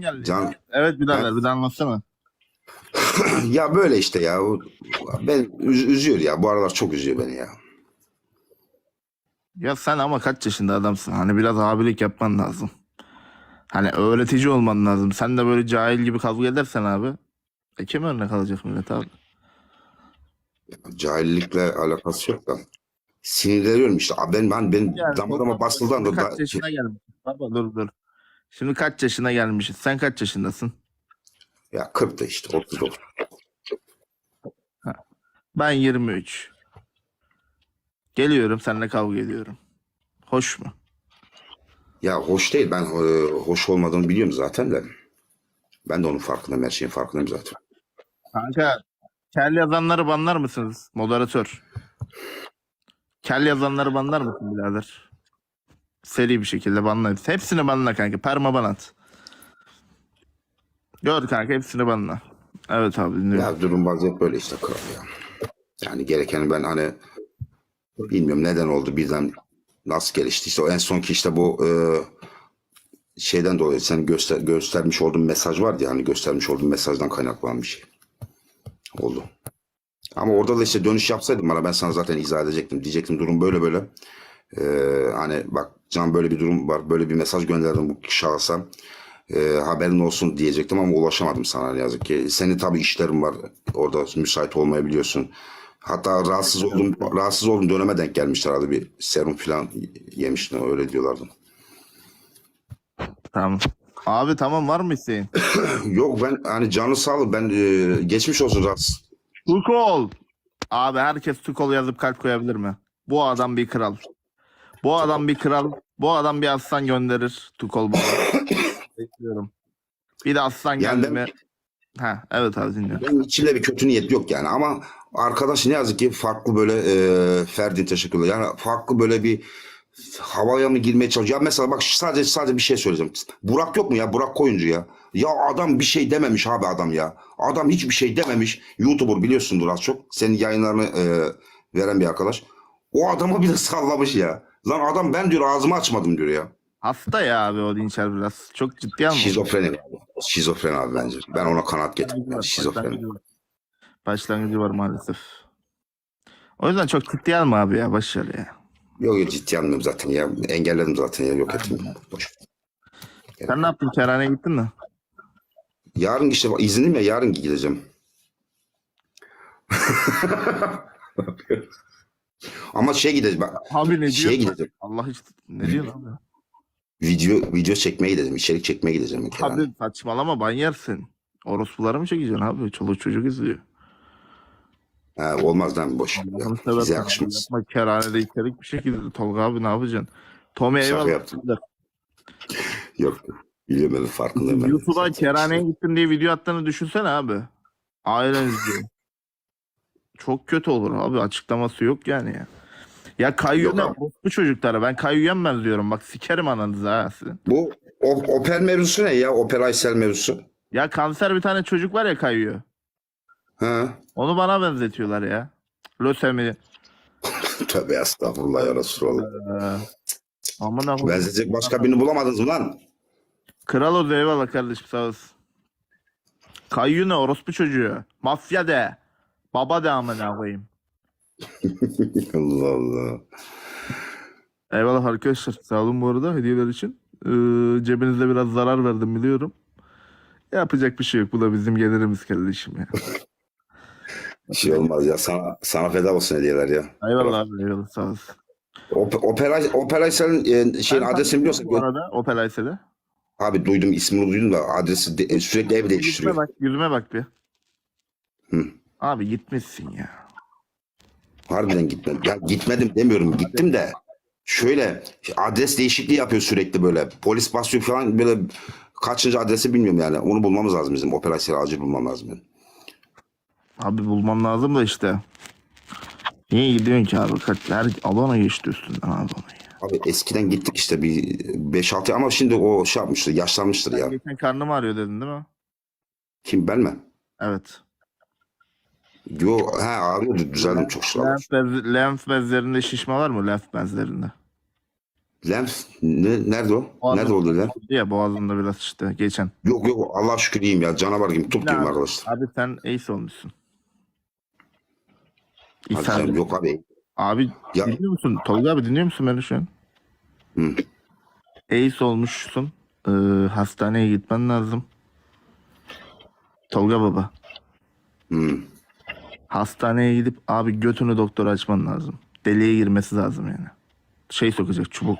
geldi. Can- Evet birader bir de anlatsana. ya böyle işte ya. Ben üz- üzüyor ya. Bu aralar çok üzüyor beni ya. Ya sen ama kaç yaşında adamsın? Hani biraz abilik yapman lazım. Hani öğretici olman lazım. Sen de böyle cahil gibi kavga edersen abi. E kim örnek alacak millet abi? Cahillikle alakası yok da. Sinirleniyorum işte. Ben ben benim Yani damarıma basıldığı anda Kaç da, yaşına gelmişsin? Baba dur dur. Şimdi kaç yaşına gelmişiz? Sen kaç yaşındasın? ya 40 da işte 39. Ben 23. Geliyorum seninle kavga ediyorum. Hoş mu? Ya hoş değil. Ben e, hoş olmadığını biliyorum zaten de. Ben de onun farkındayım. Her şeyin farkındayım zaten. Kanka kel yazanları banlar mısınız? Moderatör. Kel yazanları banlar mısın birader? Seri bir şekilde banla. hepsi- Hepsini banla kanka. Perma ban at. Gör kanka hepsini banla. Evet abi dinliyorum. Ya durum vaziyet böyle işte kral ya. Yani gerekeni ben hani bilmiyorum neden oldu birden nasıl gelişti. İşte o en sonki işte bu e, şeyden dolayı sen göster, göstermiş olduğun mesaj vardı ya hani göstermiş olduğun mesajdan kaynaklanan bir şey oldu. Ama orada da işte dönüş yapsaydım bana ben sana zaten izah edecektim. Diyecektim durum böyle böyle. E, hani bak Can böyle bir durum var. Böyle bir mesaj gönderdim bu şahsa. E, haberin olsun diyecektim ama ulaşamadım sana ne yazık ki. Senin tabii işlerin var. Orada müsait olmayabiliyorsun. Hatta rahatsız oldum, rahatsız oldum döneme denk gelmişlerdi bir serum falan yemiştin öyle diyorlardı. Tamam. Abi tamam var mı isteğin? Yok ben hani canı sağlık ben e, geçmiş olsun rahatsız. Tukol. Abi herkes Tukol yazıp kalp koyabilir mi? Bu adam bir kral. Bu adam bir kral. Bu adam bir aslan gönderir. Tukol baba. Bekliyorum. Bir de aslan Yani geldi mi? Ha evet abi dinliyorum. Benim içimde bir kötü niyet yok yani ama arkadaş ne yazık ki farklı böyle e, Ferdi teşekkürler. Yani farklı böyle bir havaya mı girmeye çalışıyor? Ya mesela bak sadece sadece bir şey söyleyeceğim. Burak yok mu ya? Burak Koyuncu ya. Ya adam bir şey dememiş abi adam ya. Adam hiçbir şey dememiş. YouTuber biliyorsundur az çok. Senin yayınlarını e, veren bir arkadaş. O adama bir de sallamış ya. Lan adam ben diyor ağzımı açmadım diyor ya. Hasta ya abi o Dinçer biraz. Çok ciddi alma. Şizofreni. abi. Şizofren abi bence. Ben ona kanat getirdim. Şizofreni. başlangıcı var. Maalesef. O yüzden çok ciddi alma abi ya. Başarı ya. Yok yok ciddi almıyorum zaten ya. Engelledim zaten ya yok ettim. Boş. Sen ne yaptın? Kerhaneye gittin mi? Yarın işte izinliyim ya yarın gideceğim. Ama şey gideceğim. Abi ne diyor? gideceğim. Allah hiç ne diyor abi? Video video çekmeye gideceğim. içerik çekmeye gideceğim. Abi saçmalama ban yersin. Orospuları mı çekeceksin abi? Çoluk çocuk izliyor. Ha, olmaz lan boş. Allah'ını Bize yakışmaz. yapma kerhanede içerik bir şekilde. Tolga abi ne yapacaksın? Tommy eyvallah. Yok. Biliyorum ben farkındayım. YouTube'a kerhaneye gittin diye video attığını düşünsene abi. Ailen izliyor. Çok kötü olur abi. Açıklaması yok yani ya. Ya Kayyum Yok ne? abi. Bu çocuklara ben Kayyum yenmez diyorum. Bak sikerim ananızı ha sizin. Bu o, Opel mevzusu ne ya? Opel Aysel mevzusu. Ya kanser bir tane çocuk var ya Kayyum. Ha? Onu bana benzetiyorlar ya. Lösemi. Tövbe estağfurullah ya Resulallah. Ee, aman Allah'ım. Benzeyecek başka birini bulamadınız mı lan? Kral oldu eyvallah kardeşim sağ olasın. Kayyum ne orospu çocuğu. Mafya de. Baba de amına koyayım. Allah Allah. Eyvallah arkadaşlar. Sağ olun bu arada hediyeler için. Ee, cebinize biraz zarar verdim biliyorum. Yapacak bir şey yok. Bu da bizim gelirimiz kardeşim ya. Bir şey olmaz ya. Sana, sana feda olsun hediyeler ya. Eyvallah abi eyvallah sağ olasın. Op- Opera, e, şeyin Ben adresini biliyorsun. Bu arada Opel Aysel'e. Abi duydum ismini duydum da adresi de- sürekli ev Yüzüme değiştiriyor. bak, yüzüme bak bir. Hı. Abi gitmişsin ya. Harbiden gitmedim. Ya gitmedim demiyorum. Gittim de şöyle adres değişikliği yapıyor sürekli böyle. Polis basıyor falan böyle kaçıncı adresi bilmiyorum yani. Onu bulmamız lazım bizim. Opera Aysel'i acil bulmam lazım. Yani. Abi bulmam lazım da işte. Niye gidiyorsun ki abi? Kaç, her alana geçti üstünden abi onu ya. Abi eskiden gittik işte bir 5-6 ama şimdi o şey yapmıştır. Yaşlanmıştır ya. Geçen karnım ağrıyor dedin değil mi? Kim ben mi? Evet. Yo, he ağrıyordu. Düzeldim çok şükür. Lenf, bez, lenf bezlerinde şişme var mı? Lenf bezlerinde. Lenf ne, nerede o? Boğazım- Nerede oldu lenf? Ya boğazımda biraz işte geçen. Yok yok Allah şükür iyiyim ya. Canavar gibi top gibiyim abi? arkadaşlar. Abi sen ace olmuşsun. Hadi İshal. canım, yok abi. Abi Ya dinliyor musun? Tolga abi dinliyor musun beni şu an? Hı. Ace olmuşsun. Ee, hastaneye gitmen lazım. Tolga baba. hı. Hastaneye gidip abi götünü doktora açman lazım. Deliğe girmesi lazım yani. Şey sokacak çubuk.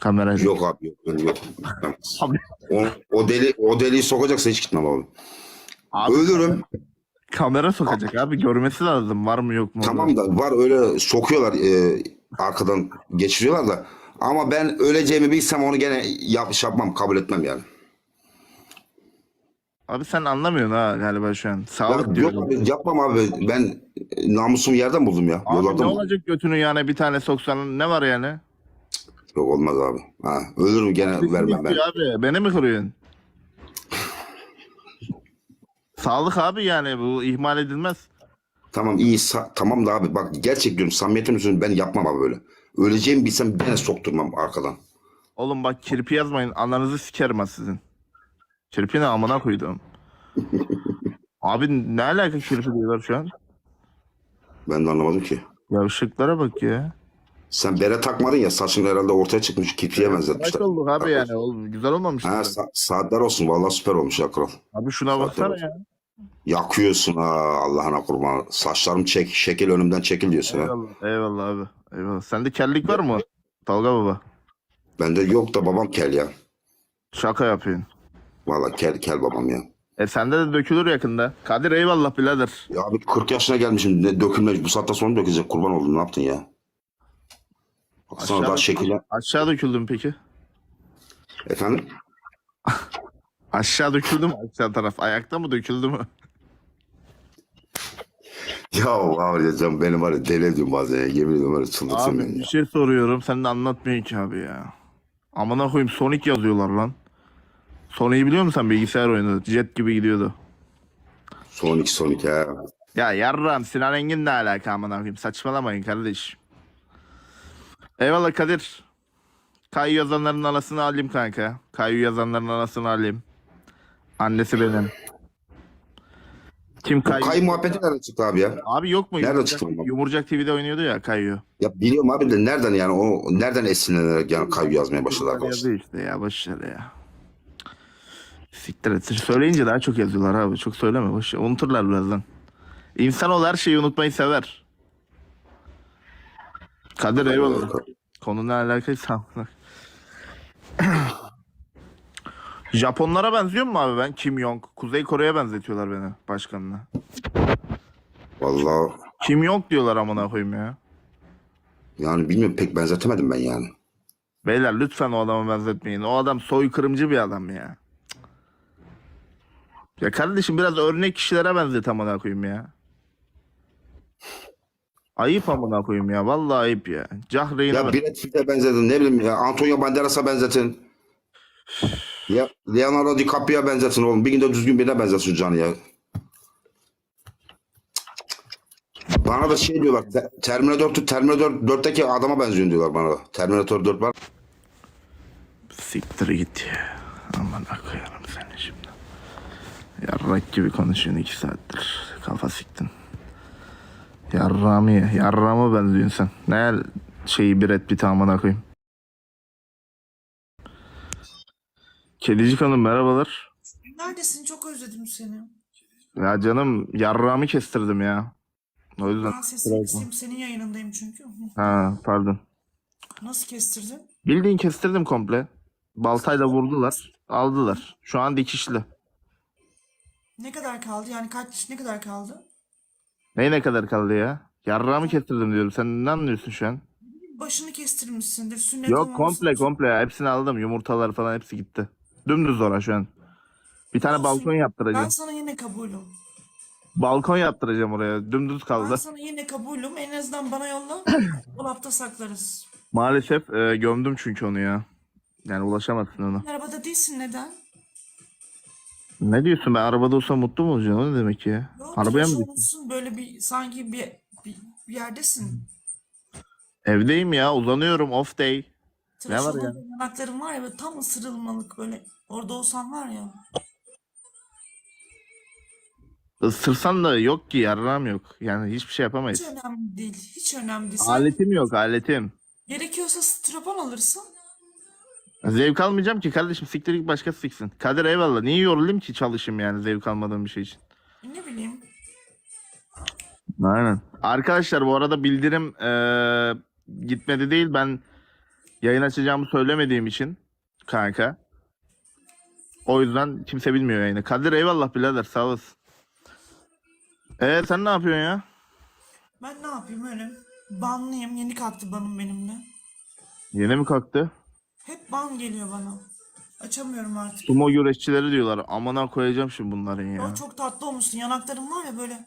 Kamera. yok abi yok. Yok. Ben- Abi. O, o deli o deliği sokacaksa hiç gitmem abi. Abi, Ölürüm. kamera sokacak abi. Görmesi lazım. Var mı yok mu? Tamam da var öyle sokuyorlar e, arkadan geçiriyorlar da ama ben öleceğimi bilsem onu gene yap, şey yapmam kabul etmem yani. Abi sen anlamıyorsun ha galiba şu an. Sağlık diyorum. yok abi, yapmam abi ben namusumu yerden buldum ya. Abi ne buldum. olacak götünü yani bir tane soksan ne var yani? Yok olmaz abi. Ha, ölürüm gene vermem ben. Abi beni mi kırıyorsun? Sağlık abi yani bu ihmal edilmez. Tamam iyi tamam da abi bak gerçek diyorum samimiyetim üzerine ben yapmam abi böyle. Öleceğimi bilsem gene sokturmam arkadan. Oğlum bak kirpi yazmayın ananızı sikerim ha sizin. Kirpi ne amına koydum. abi ne alaka kirpi diyorlar şu an? Ben de anlamadım ki. Yavşıklara bak ya. Sen bere takmadın ya saçın herhalde ortaya çıkmış kirpiye benzetmişler. Kaç olduk abi yani oğlum, güzel olmamış mı? Ha, sa- saatler olsun vallahi süper olmuş ya kral. Abi şuna baksana ya. Yakıyorsun ha Allah'ına kurban. Saçlarım çek, şekil önümden çekil diyorsun ha. Eyvallah, eyvallah abi. Eyvallah. Sende kellik var mı? Talga baba. Bende yok da babam kel ya. Şaka yapıyorsun. Vallahi kel kel babam ya. E sende de dökülür yakında. Kadir eyvallah birader. Ya abi 40 yaşına gelmişim. Ne, dökülme bu saatten sonra mı? Kurban oldum ne yaptın ya? Baksana Aşağı- daha şekil. Aşağı döküldüm peki. Efendim? Aşağı döküldü mü aşağı taraf? Ayakta mı döküldü mü? Ya var ya canım benim var ya deli ediyorum bazen ya. Yemin ediyorum öyle çıldırtıyorum Abi beni bir ya. şey soruyorum. Sen de anlatmıyorsun ki abi ya. Amına koyayım Sonic yazıyorlar lan. Sonic'i biliyor musun sen bilgisayar oyunu? Jet gibi gidiyordu. Sonic Sonic ha. Ya yarram Sinan Engin ne alaka amına koyayım? Saçmalamayın kardeş. Eyvallah Kadir. Kayu yazanların anasını alayım kanka. Kayu yazanların anasını alayım. Annesi benim. Kim Kayu? kay muhabbeti nereden çıktı abi ya? Abi yok mu? Nerede Yumurcak, çıktı bu? Yumurcak TV'de oynuyordu ya Kayu. Ya biliyorum abi de nereden yani o nereden esinlenerek yani kayu yazmaya başladı arkadaşlar. Yazıyor işte ya boşver ya. Siktir et. Söyleyince daha çok yazıyorlar abi. Çok söyleme boş. Unuturlar birazdan. İnsan ol her şeyi unutmayı sever. Kadir eyvallah. Konuyla alakaysa. Japonlara benziyor mu abi ben? Kim Jong. Kuzey Kore'ye benzetiyorlar beni başkanına. Vallahi Kim Jong diyorlar amına koyayım ya. yani bilmiyorum pek benzetemedim ben yani. Beyler lütfen o adama benzetmeyin. O adam soykırımcı bir adam ya. Ya kardeşim biraz örnek kişilere benzet amına koyayım ya. Ayıp amına koyayım ya. Vallahi ayıp ya. Cahreyn'e Ya. Brad Pitt'e benzetin ne bileyim ya Antonio Banderas'a benzetin. Ya Leonardo DiCaprio'ya benzetin oğlum. Bir günde düzgün birine benzetin canı ya. Bana da şey diyorlar. Te- Terminator, Terminator 4'teki adama benziyorsun diyorlar bana da. Terminator 4 var. Siktir git ya. Aman koyarım. Yarrak gibi konuşuyorsun iki saattir. Kafa siktin. Yarrağımı ye. Yarrağıma benziyorsun sen. Ne şeyi bir et bir amına koyayım. Kedicik Hanım merhabalar. Neredesin? Çok özledim seni. Ya canım yarrağımı kestirdim ya. O yüzden. Ben sesini kısayım. Senin yayınındayım çünkü. Ha pardon. Nasıl kestirdin? Bildiğin kestirdim komple. Baltayla vurdular. Aldılar. Şu an dikişli. Ne kadar kaldı? Yani kaç ne kadar kaldı? Ney ne kadar kaldı ya? Yarrağımı kestirdim diyorum. Sen ne anlıyorsun şu an? Başını kestirmişsindir. Sünnet Yok komple için. komple. Hepsini aldım. Yumurtalar falan hepsi gitti. Dümdüz ora şu an. Bir tane Olsun. balkon Ben yaptıracağım. sana yine kabulüm. Balkon yaptıracağım oraya. Dümdüz Ben kaldı. sana yine kabulüm. En azından bana yolla. Dolapta saklarız. Maalesef e, gömdüm çünkü onu ya. Yani ulaşamazsın ona. Arabada değilsin neden? Ne diyorsun ben arabada olsam mutlu mu olacaksın? O ne demek ya? Arabaya mı musun? Böyle bir sanki bir, bir, bir yerdesin. Evdeyim ya uzanıyorum off day. Tıraş var ya? olunca yanaklarım var ya böyle tam ısırılmalık böyle. Orada olsan var ya. Isırsan da yok ki yarram yok. Yani hiçbir şey Hiç yapamayız. önemli değil. Hiç önemli değil. Sen Aletim yok aletim. gerekiyorsa strapon alırsın. Zevk almayacağım ki kardeşim siktir git başkası siksin. Kadir eyvallah. Niye yorulayım ki çalışayım yani zevk almadığım bir şey için. Ne bileyim. Aynen. Arkadaşlar bu arada bildirim eee, gitmedi değil. Ben yayın açacağımı söylemediğim için kanka. O yüzden kimse bilmiyor yayını. Kadir eyvallah birader sağ olasın. Ee sen ne yapıyorsun ya? Ben ne yapayım öyle? Banlıyım. Yeni kalktı banım benimle. Yine mi kalktı? Hep ban geliyor bana. Açamıyorum artık. Sumo güreşçileri diyorlar. Amına koyacağım şimdi bunların ya. O çok tatlı olmuşsun. Yanaklarım var ya böyle.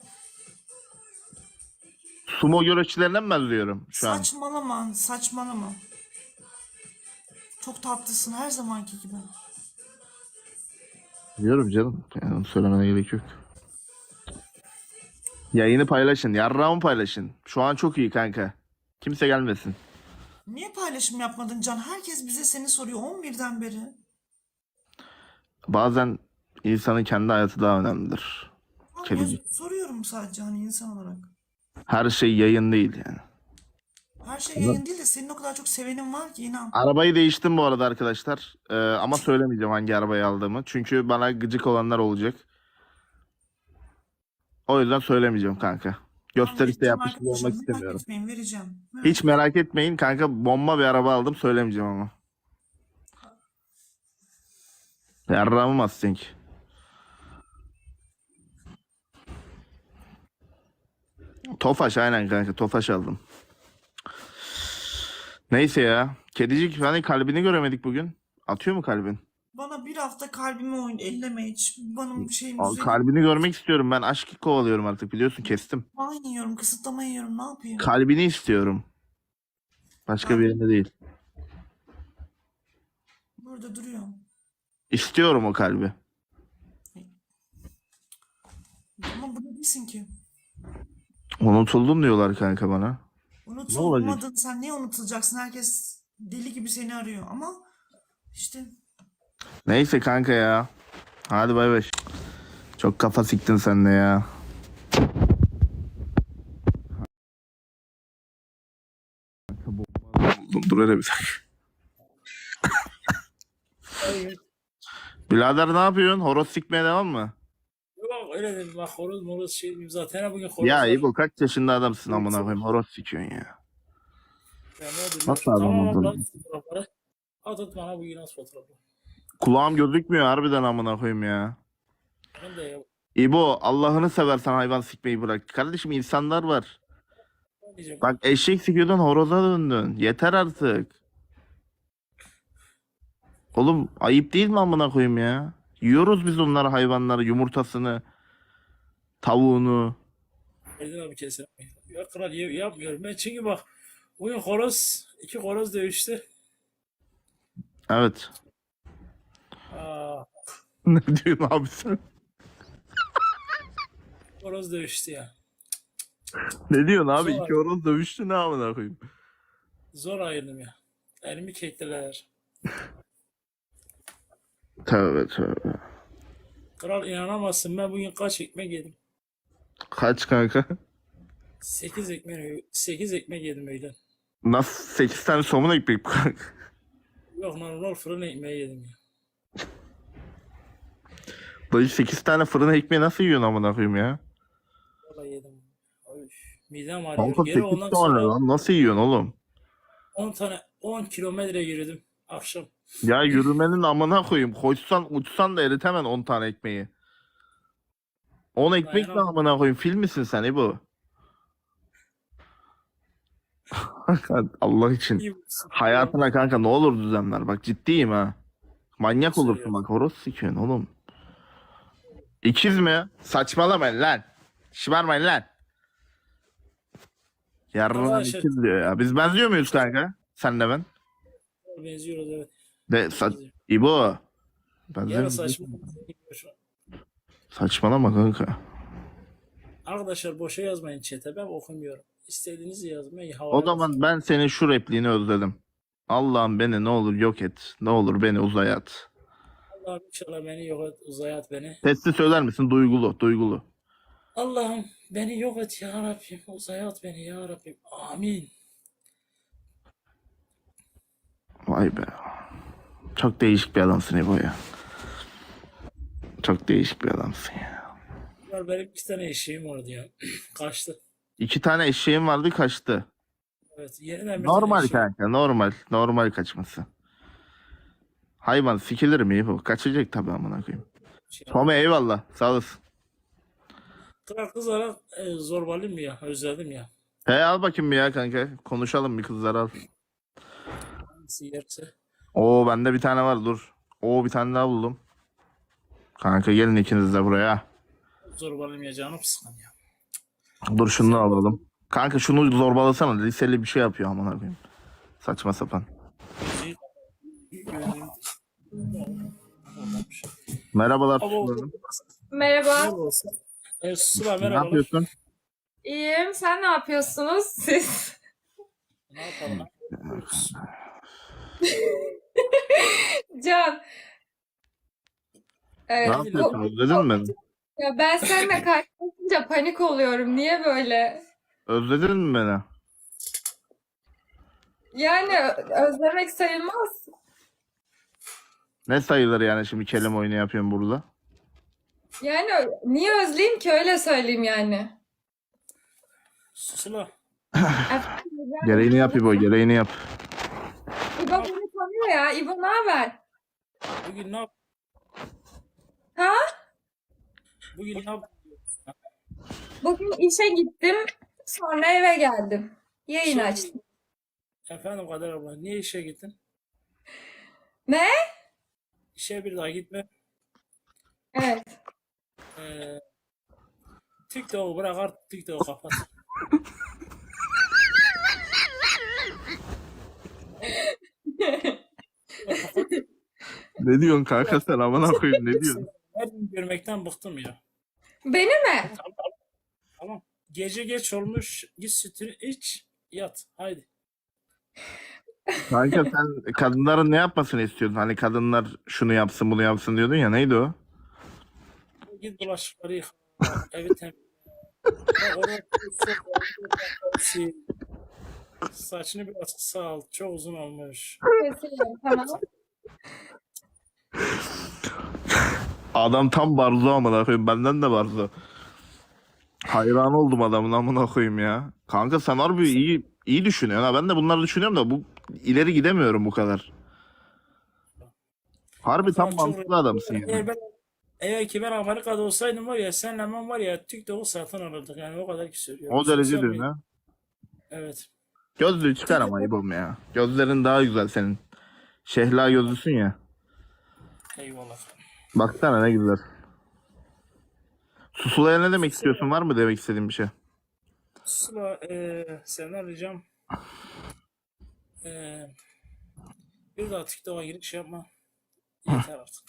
Sumo güreşçilerinden mi benziyorum şu an? Saçmalama, saçmalama. Çok tatlısın her zamanki gibi. Diyorum canım. Yani onu söylemene gerek yok. Yayını paylaşın. Yarrağımı paylaşın. Şu an çok iyi kanka. Kimse gelmesin. Niye paylaşım yapmadın Can? Herkes bize seni soruyor 11'den beri. Bazen insanın kendi hayatı daha önemlidir. Ben Kedicik. yaz- soruyorum sadece hani insan olarak. Her şey yayın değil yani. Her şey yayın değil de senin o kadar çok sevenin var ki inan. Arabayı değiştim bu arada arkadaşlar. Ee, ama söylemeyeceğim hangi arabayı aldığımı. Çünkü bana gıcık olanlar olacak. O yüzden söylemeyeceğim kanka. Gösterişte yapmış gibi olmak istemiyorum. etmeyin vereceğim. Merak Hiç merak etmeyin kanka bomba bir araba aldım söylemeyeceğim ama. Yarrağımı Mustang. Tofaş aynen kanka Tofaş aldım. Neyse ya. Kedicik hani kalbini göremedik bugün. Atıyor mu kalbin? Bana bir hafta kalbimi oyun elleme hiç. Benim şeyim Al, düzelim. kalbini görmek istiyorum. Ben aşkı kovalıyorum artık biliyorsun kestim. Ban yiyorum, kısıtlama yiyorum. Ne yapayım? Kalbini istiyorum. Başka birinde değil. Burada duruyor. İstiyorum o kalbi. Ama burada değilsin ki. Unutuldun diyorlar kanka bana. olacak? Unutulmadın. Sen niye unutulacaksın? Herkes deli gibi seni arıyor. Ama işte Neyse kanka ya. Hadi bay bay. Çok kafa siktin sen de ya. Buldum. Dur hele bir dakika. Birader ne yapıyorsun? Horoz sikmeye devam mı? Yok öyle dedim bak horoz moroz şey diyeyim zaten bugün horoz Ya. İbo kaç yaşında adamsın amına koyayım horoz sikiyorsun ya. Ya ne oldu? Nasıl adam Tamam oldun? At at bana bugün az fotoğrafı. Kulağım gözükmüyor harbiden amına koyayım ya. Ben de. İbo Allah'ını seversen hayvan sikmeyi bırak. Kardeşim insanlar var. Diyeceğim? Bak eşek sikiyordun horoza döndün. Yeter artık. Oğlum ayıp değil mi amına koyayım ya? Yiyoruz biz onları hayvanları yumurtasını, tavuğunu. Erdin abi kesin. Ya kral ya- yapmıyorum ben çünkü bak bugün horoz iki horoz dövüştü. Evet. Aa, ne diyorsun abi sen? horoz dövüştü ya. Ne diyorsun abi? Zor. İki horoz dövüştü ne amına koyayım? Zor ayırdım ya. Elimi kektiler. Tövbe tövbe. Kral inanamazsın ben bugün kaç ekmek yedim? Kaç kanka? 8 ekmek 8 ekmek yedim öyle. Nasıl 8 tane somun ekmek kanka? Yok normal fırın ekmeği yedim ya. Dayı 8 tane fırın ekmeği nasıl yiyorsun amına koyayım ya? Vallahi yedim. Oy, midem ağrıyor. Kanka Geri 8 ondan tane sonra lan nasıl yiyorsun oğlum? 10 tane 10 kilometre yürüdüm akşam. Ya yürümenin amına koyayım. Koşsan uçsan da eritemem 10 tane ekmeği. 10 ekmek ne Dayanamam. amına koyayım? Fil misin sen İbo? Allah için. İyi misin? Hayatına kanka ne olur düzenler. Bak ciddiyim ha. Manyak olursun bak. Horoz sikiyorsun oğlum. İkiz mi? Saçmalamayın lan. Şımarmayın lan. Yarın Arkadaşlar- ikiz diyor ya. Biz benziyor muyuz kanka? Senle ben. Benziyoruz evet. De sa İbo. Benziyor muyuz? saçma. Saçmalama kanka. Arkadaşlar boşa yazmayın chat'e ben okumuyorum. İstediğinizi yazmayın. O zaman ben senin şu repliğini özledim. Allah'ım beni ne olur yok et. Ne olur beni uzaya at. Allah'ım inşallah beni yok et, uzaya at beni. Sesli söyler misin? Duygulu, duygulu. Allah'ım beni yok et ya Rabbim. Uzaya at beni ya Rabbim. Amin. Vay be. Çok değişik bir adamsın İbo ya. Çok değişik bir adamsın ya. Ya benim iki tane eşeğim vardı ya. Kaçtı. İki tane eşeğim vardı kaçtı. Evet. Yeniden bir Normal eşeğim- kanka normal. Normal kaçması. Hayvan sikilir mi İbo? Kaçacak tabii amına koyayım. Şey- Tome eyvallah sağ olasın. Kral kız olarak e, zorbalıyım ya. Özledim ya. He al bakayım bir ya kanka. Konuşalım bir kızlar al. Hangisi yerse. Oo bende bir tane var dur. Oo bir tane daha buldum. Kanka gelin ikiniz de buraya. Zorbalıyım ya canım sıkan ya. Dur şunu alalım. Kanka şunu zorbalasana. Liseli bir şey yapıyor amına koyayım. Saçma sapan. Olmamış. Merhabalar Ama. Merhaba. Merhaba olsun. Evet, Sıla Ne merhabalar. yapıyorsun? İyiyim. Sen ne yapıyorsunuz siz? Ne yapalım? ne? Can. Ne Evet, yapıyorsun? bu- Özledin mi beni? ya ben seninle karşılaşınca panik oluyorum. Niye böyle? Özledin mi beni? Yani ö- özlemek sayılmaz. Ne sayılır yani şimdi kelime oyunu yapıyorum burada? Yani niye özleyeyim ki öyle söyleyeyim yani. Sıla. Gereğini yap İbo, gereğini yap. İbo beni tanıyor ya. İbo ne haber? Bugün ne yap? Ha? Bugün ne yap? Bugün işe gittim. Sonra eve geldim. Yayın Şey- açtım. Efendim Kader abla niye işe gittin? Ne? İşe bir daha gitme. Evet. Ee, TikTok'u bırak artık TikTok'u kapat. Ne diyorsun kanka sen amına koyayım ne diyorsun? Her gün görmekten bıktım ya. Beni mi? Tamam. Gece geç olmuş. Git sütünü iç. Yat. Haydi. Kanka sen kadınların ne yapmasını istiyordun? Hani kadınlar şunu yapsın bunu yapsın diyordun ya neydi o? Git bulaşıkları yıka. Evi temizle. Saçını biraz kısa al. Çok uzun olmuş. Tamam. Adam tam barzo amına koyayım benden de barzo. Hayran oldum adamın amına koyayım ya. Kanka sen harbi iyi iyi düşünüyorsun ha. Ben de bunları düşünüyorum da bu ileri gidemiyorum bu kadar. Harbi tam mantıklı adamsın Eğer, yani. ben, eğer ki ben Amerika'da olsaydım var ya senle ben var ya TikTok'u satın alırdık yani o kadar ki söylüyorum. O derece medya- ha. Evet. Gözlüğü çıkar ama İbom ya. Gözlerin daha güzel senin. Şehla gözlüsün ya. Eyvallah. Baksana ne güzel. Susula'ya ne demek istiyorsun? Var mı demek istediğin bir şey? Sıla eee senden ricam eee bir daha TikTok'a giriş yapma. Yeter artık.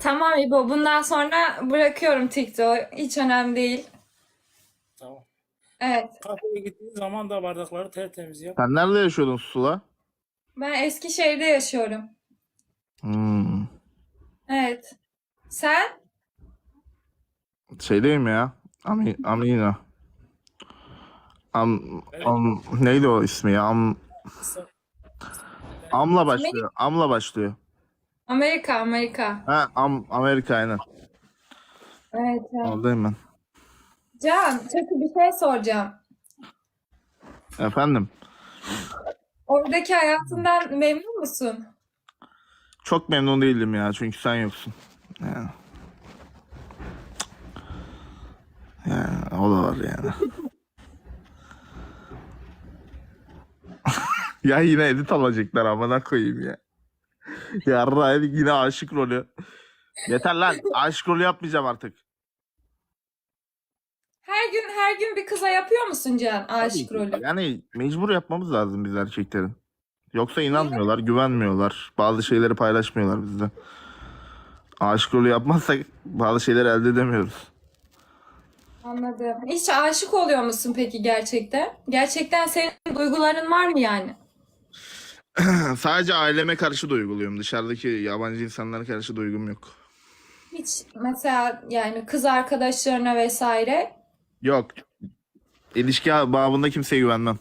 Tamam İbo. Bundan sonra bırakıyorum TikTok. Hiç önemli değil. Tamam. Evet. Kafeye gittiğin zaman da bardakları tertemiz yap. Sen nerede yaşıyordun Susula? Ben Eskişehir'de yaşıyorum. Hmm. Evet. Sen? Şey değil mi ya? Ami, Amina. Am, am, neydi o ismi ya? Am, amla başlıyor. Amla başlıyor. Amerika, Amerika. Ha, am, Amerika aynen. Evet. evet. Oradayım ben. Can, çok bir şey soracağım. Efendim. Oradaki hayatından memnun musun? Çok memnun değildim ya çünkü sen yoksun. Yani. Yani o da var yani. ya yine edit alacaklar amına koyayım ya. Yarra yine aşık rolü. Yeter lan aşık rolü yapmayacağım artık. Her gün her gün bir kıza yapıyor musun Can aşık Tabii ki. rolü? Yani mecbur yapmamız lazım biz erkeklerin. Yoksa inanmıyorlar, güvenmiyorlar. Bazı şeyleri paylaşmıyorlar bizde. Aşık rolü yapmazsak bazı şeyleri elde edemiyoruz. Anladım. Hiç aşık oluyor musun peki gerçekten? Gerçekten senin duyguların var mı yani? Sadece aileme karşı duyguluyum. Dışarıdaki yabancı insanlara karşı duygum yok. Hiç mesela yani kız arkadaşlarına vesaire. Yok. İlişki babında kimseye güvenmem.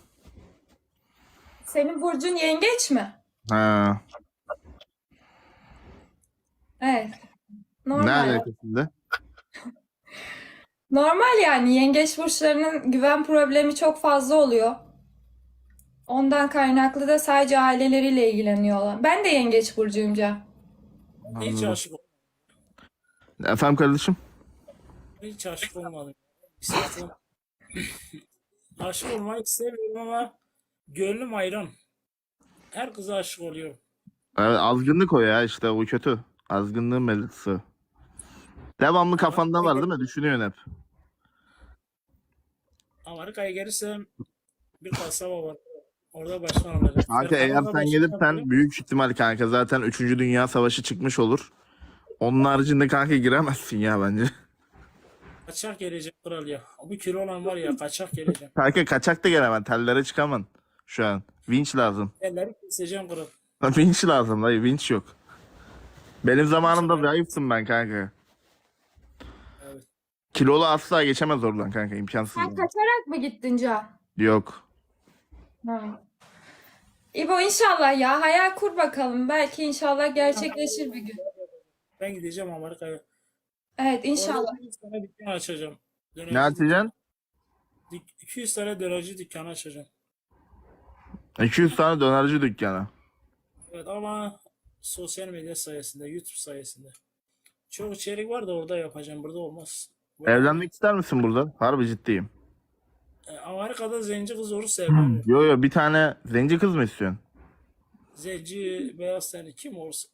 Senin burcun yengeç mi? Ha. Evet. Ne Normal. alakasında? Normal yani yengeç burçlarının güven problemi çok fazla oluyor. Ondan kaynaklı da sadece aileleriyle ilgileniyorlar. Ben de yengeç burcuyum Can. Hiç Anladım. aşık olmadım. Efendim kardeşim? Hiç aşık olmadım. Aşık olmayı istemiyorum ama gönlüm ayran. Her kıza aşık oluyorum. Evet, azgınlık o ya işte o kötü. Azgınlığın belirtisi. Devamlı kafanda var değil mi? Düşünüyorsun hep. Amerika'ya gelirsem bir kasaba var. Orada başkan olacak. Kanka eğer sen gelirsen büyük ihtimal kanka zaten 3. Dünya Savaşı çıkmış olur. Onun haricinde kanka giremezsin ya bence. Kaçak gelecek kral ya. Bu kilo olan var ya kaçak gelecek. Kanka kaçak da gelemem. Tellere çıkamam şu an. Vinç lazım. Elleri keseceğim kral. Vinç lazım dayı. Vinç yok. Benim zamanımda zayıftım ben kanka. Evet. Kilolu asla geçemez oradan kanka. imkansız. Sen kaçarak mı gittin Can? Yok. Ha. İbo inşallah ya hayal kur bakalım. Belki inşallah gerçekleşir bir gün. Ben gideceğim Amerika'ya. Evet inşallah. Orada 200 tane dükkan açacağım. Dönerci Ne açacaksın? dük- 200 tane dönerci dükkanı açacağım. 200 tane dönerci dükkanı. Evet ama sosyal medya sayesinde, YouTube sayesinde. Çok içerik var da orada yapacağım. Burada olmaz. Evlenmek ister misin burada? Harbi ciddiyim. Amerika'da zenci kız olursa evlenirim. Yo yo bir tane zenci kız mı istiyorsun? Zenci, beyaz tenli kim olursa.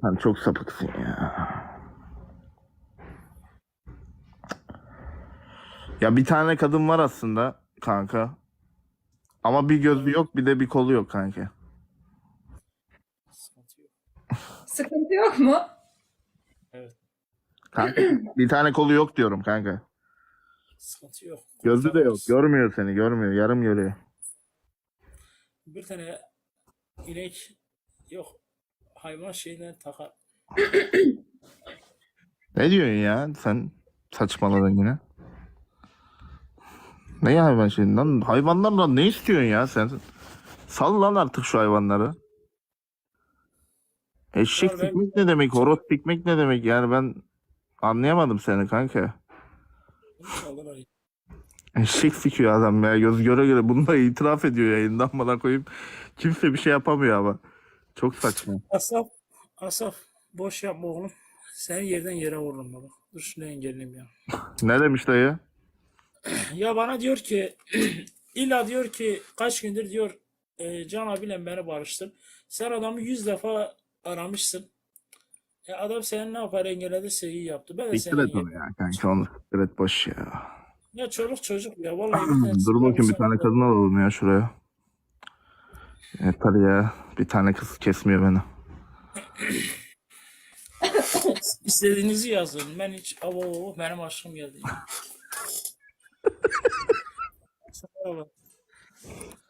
Sen çok sapıksın ya. Ya bir tane kadın var aslında kanka. Ama bir gözü yok bir de bir kolu yok kanka. Sıkıntı yok. Sıkıntı yok mu? Evet. Kanka bir tane kolu yok diyorum kanka. Sıkıntı yok. Gözü de yok. Görmüyor seni görmüyor. Yarım görüyor. Bir tane inek yok. Hayvan şeyinden takar. Ne diyorsun ya? Sen saçmaladın yine. Ne hayvan şeyin lan? Hayvanlarla ne istiyorsun ya sen? Sal lan artık şu hayvanları. Eşek Ya ben- ne demek? Horoz sikmek ne demek? Yani ben anlayamadım seni kanka. İnşallah Eşek sikiyor adam ya. Göz göre göre bunu da itiraf ediyor yayından bana koyup. Kimse bir şey yapamıyor ama. Çok saçma. Asaf, Asaf boş yapma oğlum. Seni yerden yere vururum baba. Dur şunu engelleyeyim ya. Ne demiş dayı? Ya bana diyor ki illa diyor ki kaç gündür diyor e, Can abiyle beni barıştır. Sen adamı yüz defa aramışsın. E adam senin ne yapar engelledi iyi yaptı. Ben de Siktir seni et onu ya kanka onu siktir et boş ya. Ya çoluk çocuk ya vallahi bir tanesi Dur bakayım bir tane kadın alalım ya şuraya. Yeter ya. Bir tane kız kesmiyor beni. İstediğinizi yazın. Ben hiç avo benim aşkım geldi.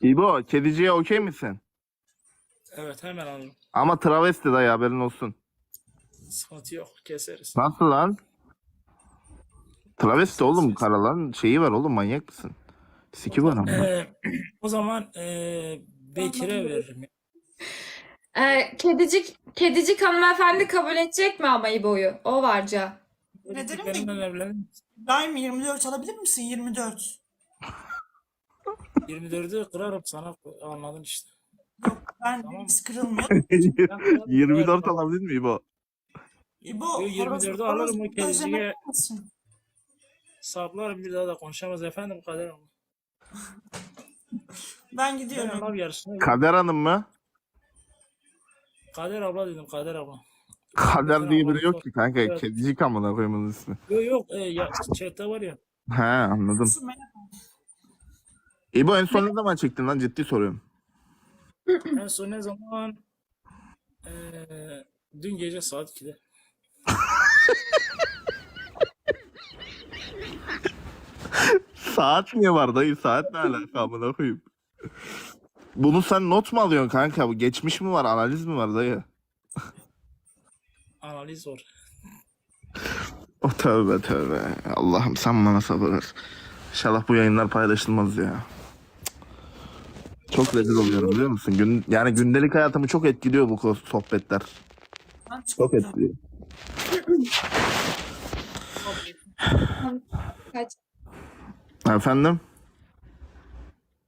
İbo kediciye okey misin? Evet hemen alın. Ama travesti dayı haberin olsun. Sıkıntı yok keseriz. Nasıl lan? Travesti oğlum karalan şeyi var oğlum manyak mısın? Siki var ama. Ee, o zaman ee, Bekir'e veririm. Ee, kedicik, kedicik hanımefendi kabul edecek mi ama İbo'yu? O var Can. Ne derim Benimle ki? evlenin. Daim 24 alabilir misin? 24. 24'ü kırarım sana anladın işte. Yok ben Tamam. biz kırılmıyor. Ben kırarım, 24 kırarım. alabilir mi İbo? İbo Yo, 24'ü alırım o misin? Saplarım bir daha da konuşamaz efendim Kader Hanım. Ben Ben gidiyorum. lav yarışına Kader Hanım mı? Kader abla dedim Kader abla. Kader diye biri yok ki kanka. Evet. Kedicik amına koyayım onun ismi. Yok yok e, ya, chatte var ya. He anladım. Nasıl merhaba? İbo en son ne zaman çektin lan ciddi soruyorum. En son ne zaman? E, dün gece saat 2'de. Saat niye var dayı? Saat ne alaka amına koyayım? Bunu sen not mu alıyorsun kanka? Bu geçmiş mi var? Analiz mi var dayı? Analiz zor. Oh tövbe tövbe. Allah'ım sen bana sabır ver. İnşallah bu yayınlar paylaşılmaz ya. Çok rezil oluyorum biliyor musun? Gün, yani gündelik hayatımı çok etkiliyor bu sohbetler. Çok etkiliyor. Kaç. Efendim?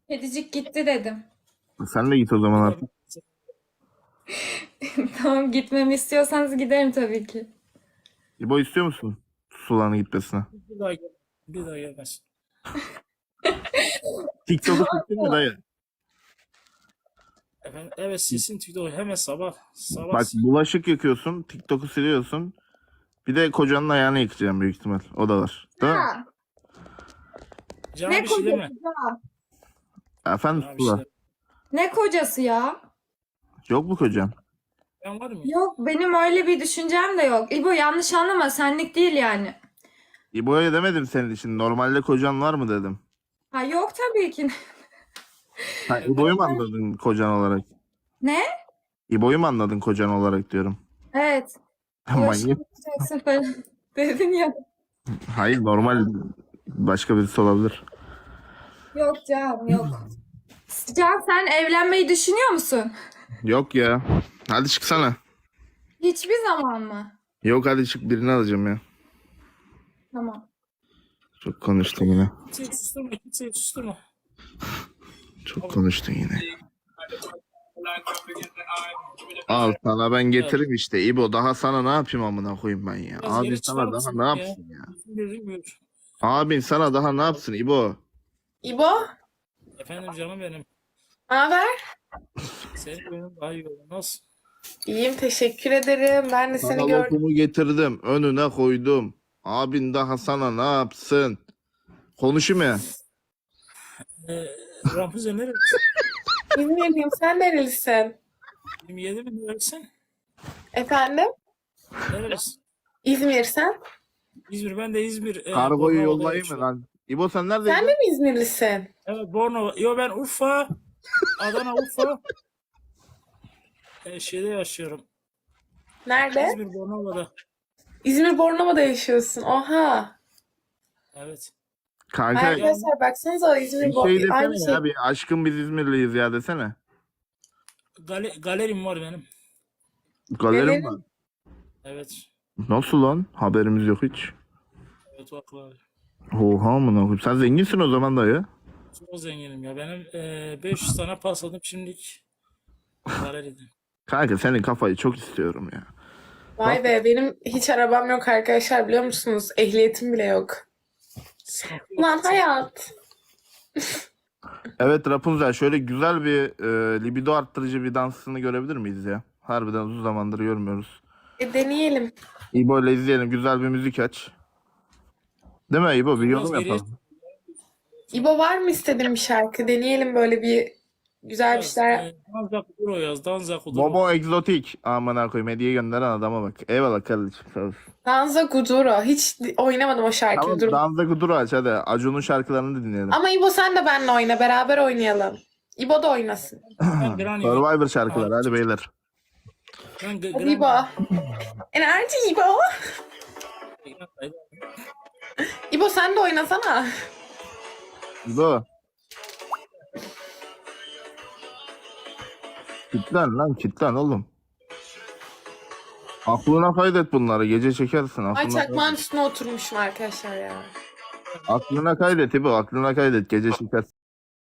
Kedicik gitti dedim. Sen de git o zaman artık. Tamam gitmemi istiyorsanız giderim tabii ki. İbo istiyor musun? Sulanın gitmesine. Bir daha gel. Bir daha gelmez. TikTok'u çektin mi dayı? Efendim, evet sizin TikTok hemen sabah. Sabah Bak bulaşık yıkıyorsun, TikTok'u siliyorsun. Bir de kocanın ayağını yıkayacağım büyük ihtimal. O da var. Değil mi? Ha, Cana ne bir şey deme. kocası ya? Efendim Cana bir şey Sula. deme. Ne kocası ya? Yok mu kocan? Ben var mı? Yok benim öyle bir düşüncem de yok. İbo yanlış anlama senlik değil yani. İbo'ya demedim senin için. Normalde kocan var mı dedim. Ha yok tabii ki. Ha, İbo'yu mu anladın kocan olarak? Ne? İbo'yu mu anladın kocan olarak diyorum. Evet. Manyak. Falan dedin ya. Hayır normal başka birisi olabilir. Yok canım yok. Can sen evlenmeyi düşünüyor musun? Yok ya. Hadi çıksana. Hiçbir zaman mı? Yok hadi çık birini alacağım ya. Tamam. Çok konuştun yine. Kimseyi susturma, kimseyi susturma. Çok konuştun yine. Al sana ben getireyim işte. İbo daha sana ne yapayım amına koyayım ben ya. Biraz geri sana daha ne ya? yapsın ya. Abin sana daha ne yapsın İbo? İbo, Efendim canım benim. ne haber? Senin benim daha iyi oldu. Nasıl? İyiyim, teşekkür ederim. Ben de seni Sana gördüm. lokumu getirdim. Önüne koydum. Abin daha sana ne yapsın? Konuşayım mı? Ee, Rampüze neresi? İzmirliyim, sen nerelisin? 27 mi nerelisin? Efendim? Nerelisin? İzmir sen? İzmir. Ben de İzmir. e, Kargoyu Bornova'da yollayayım mı yaşıyorum. lan? İbo sen neredeydin? Sen de mi İzmirlisin? Evet Bornova. Yo ben Urfa. Adana Urfa. E, şeyde yaşıyorum. Nerede? İzmir Bornova'da. İzmir Bornova'da yaşıyorsun. Oha. Evet. Kanka Arkadaşlar baksanıza İzmir bir şey Bornova. Aynı desene şey. ya. Bir aşkım biz İzmirliyiz ya desene. Gale galerim var benim. Galerim Galerim. var. Evet. Nasıl lan? Haberimiz yok hiç. Vakıf. Oha amına koyayım. Sen zenginsin o zaman dayı. Çok zenginim ya. Benim e, 500 tane pasladım şimdilik. Galeride. Kanka senin kafayı çok istiyorum ya. Vay be benim hiç arabam yok arkadaşlar biliyor musunuz? Ehliyetim bile yok. Ulan hayat. Evet Rapunzel şöyle güzel bir e, libido arttırıcı bir dansını görebilir miyiz ya? Harbiden uzun zamandır görmüyoruz. E, deneyelim. İbo ile izleyelim. Güzel bir müzik aç. Değil mi İbo? Bir yorum yapalım. İbo var mı istediğin bir şarkı? Deneyelim böyle bir güzel bir şeyler. Danza Kuduro yaz. Danza Kuduro. Bobo egzotik. Amına koyayım hediye gönderen adama bak. Eyvallah kardeşim sağ. Danza Guduro. Hiç oynamadım o şarkıyı. Tamam Dur. Danza Kuduro aç hadi. Acun'un şarkılarını dinleyelim. Ama İbo sen de benimle oyna. Beraber oynayalım. İbo da oynasın. Ben Granny. Survivor şarkıları hadi beyler. Ben G- Hadi Granny- İbo. Enerji İbo. İbo sen de oynasana. İbo. Kitlen lan kitlen oğlum. Aklına kaydet bunları. Gece çekersin. Ay Aklına, çakmağın üstüne oturmuşum arkadaşlar ya. aklına kaydet İbo. Aklına kaydet. Gece çekersin.